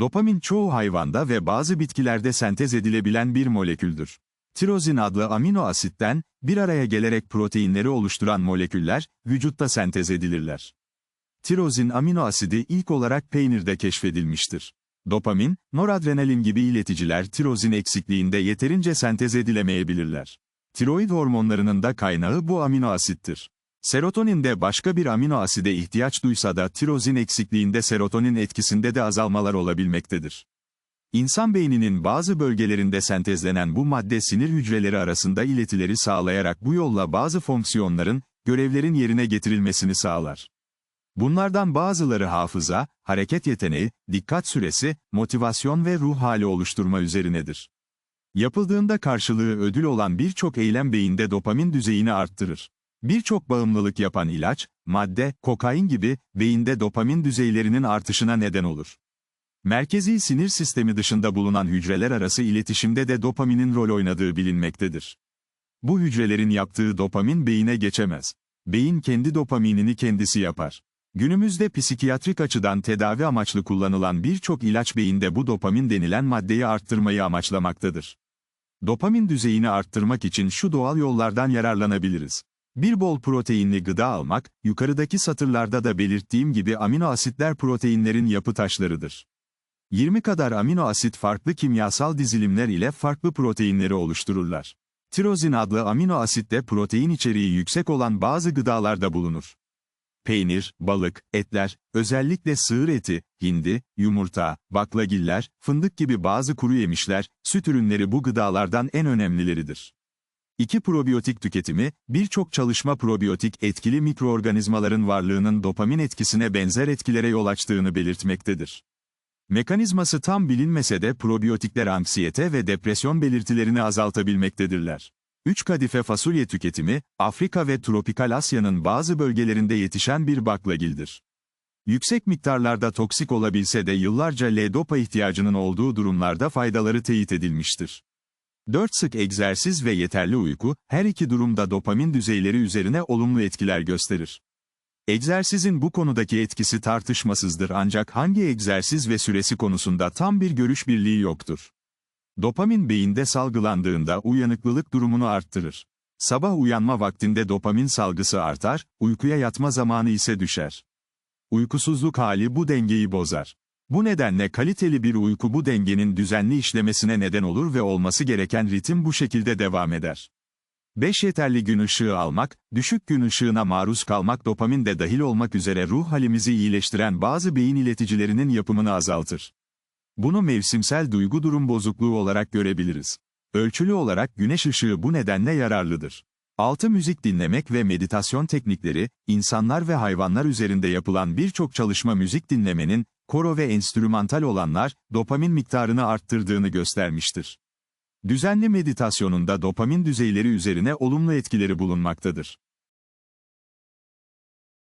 Dopamin çoğu hayvanda ve bazı bitkilerde sentez edilebilen bir moleküldür. Tirozin adlı amino asitten, bir araya gelerek proteinleri oluşturan moleküller, vücutta sentez edilirler. Tirozin amino asidi ilk olarak peynirde keşfedilmiştir. Dopamin, noradrenalin gibi ileticiler tirozin eksikliğinde yeterince sentez edilemeyebilirler. Tiroid hormonlarının da kaynağı bu amino asittir. Serotonin de başka bir amino aside ihtiyaç duysa da tirozin eksikliğinde serotonin etkisinde de azalmalar olabilmektedir. İnsan beyninin bazı bölgelerinde sentezlenen bu madde sinir hücreleri arasında iletileri sağlayarak bu yolla bazı fonksiyonların, görevlerin yerine getirilmesini sağlar. Bunlardan bazıları hafıza, hareket yeteneği, dikkat süresi, motivasyon ve ruh hali oluşturma üzerinedir. Yapıldığında karşılığı ödül olan birçok eylem beyinde dopamin düzeyini arttırır. Birçok bağımlılık yapan ilaç, madde, kokain gibi, beyinde dopamin düzeylerinin artışına neden olur. Merkezi sinir sistemi dışında bulunan hücreler arası iletişimde de dopaminin rol oynadığı bilinmektedir. Bu hücrelerin yaptığı dopamin beyine geçemez. Beyin kendi dopaminini kendisi yapar. Günümüzde psikiyatrik açıdan tedavi amaçlı kullanılan birçok ilaç beyinde bu dopamin denilen maddeyi arttırmayı amaçlamaktadır. Dopamin düzeyini arttırmak için şu doğal yollardan yararlanabiliriz. Bir bol proteinli gıda almak, yukarıdaki satırlarda da belirttiğim gibi amino asitler proteinlerin yapı taşlarıdır. 20 kadar amino asit farklı kimyasal dizilimler ile farklı proteinleri oluştururlar. Tirozin adlı amino asitte protein içeriği yüksek olan bazı gıdalarda bulunur. Peynir, balık, etler, özellikle sığır eti, hindi, yumurta, baklagiller, fındık gibi bazı kuru yemişler, süt ürünleri bu gıdalardan en önemlileridir. 2. Probiyotik tüketimi, birçok çalışma probiyotik etkili mikroorganizmaların varlığının dopamin etkisine benzer etkilere yol açtığını belirtmektedir. Mekanizması tam bilinmese de probiyotikler anksiyete ve depresyon belirtilerini azaltabilmektedirler. 3 kadife fasulye tüketimi, Afrika ve tropikal Asya'nın bazı bölgelerinde yetişen bir baklagildir. Yüksek miktarlarda toksik olabilse de yıllarca L-dopa ihtiyacının olduğu durumlarda faydaları teyit edilmiştir. 4 sık egzersiz ve yeterli uyku, her iki durumda dopamin düzeyleri üzerine olumlu etkiler gösterir. Egzersizin bu konudaki etkisi tartışmasızdır ancak hangi egzersiz ve süresi konusunda tam bir görüş birliği yoktur. Dopamin beyinde salgılandığında uyanıklılık durumunu arttırır. Sabah uyanma vaktinde dopamin salgısı artar, uykuya yatma zamanı ise düşer. Uykusuzluk hali bu dengeyi bozar. Bu nedenle kaliteli bir uyku bu dengenin düzenli işlemesine neden olur ve olması gereken ritim bu şekilde devam eder. 5 yeterli gün ışığı almak, düşük gün ışığına maruz kalmak dopamin de dahil olmak üzere ruh halimizi iyileştiren bazı beyin ileticilerinin yapımını azaltır. Bunu mevsimsel duygu durum bozukluğu olarak görebiliriz. Ölçülü olarak güneş ışığı bu nedenle yararlıdır. Altı müzik dinlemek ve meditasyon teknikleri, insanlar ve hayvanlar üzerinde yapılan birçok çalışma müzik dinlemenin, koro ve enstrümantal olanlar, dopamin miktarını arttırdığını göstermiştir. Düzenli meditasyonunda dopamin düzeyleri üzerine olumlu etkileri bulunmaktadır.